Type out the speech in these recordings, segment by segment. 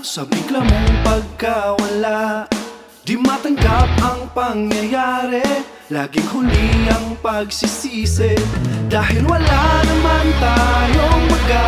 Sa bigla mong pagkawala Di matanggap ang pangyayari. Laging huli ang pagsisisi. Dahil wala naman tayong magagawa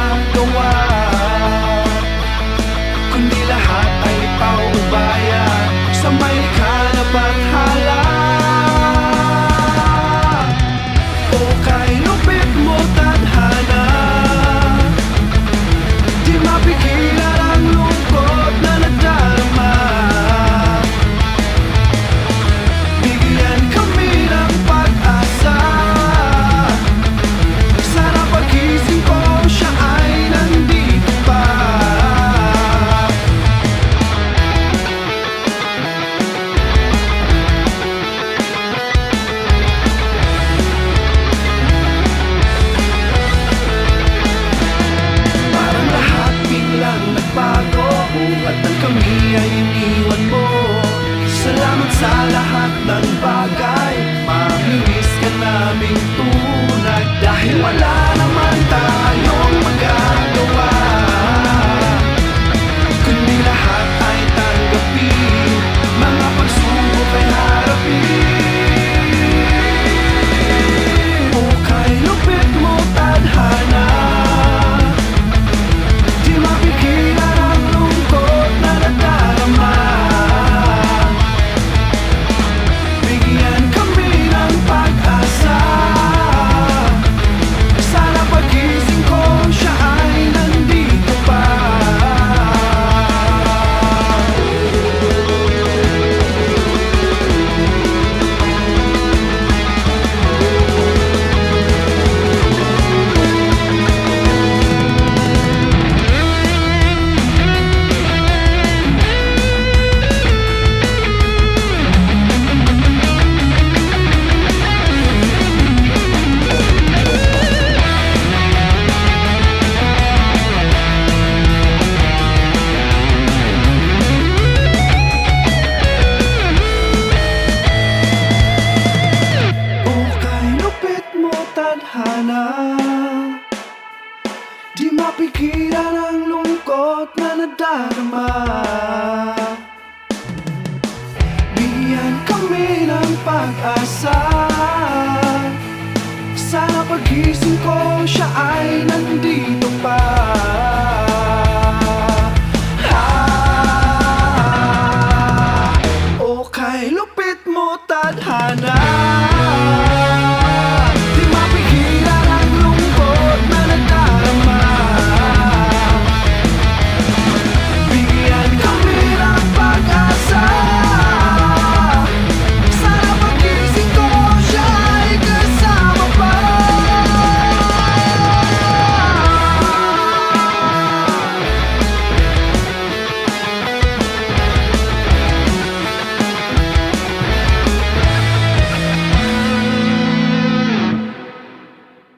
sa lahat ng bagay. Mamiss ka naming tunay. Dahil wala naman tayong mapigilan ang lungkot na nadarama Bigyan kami ng pag-asa. Sana pagising ko siya ay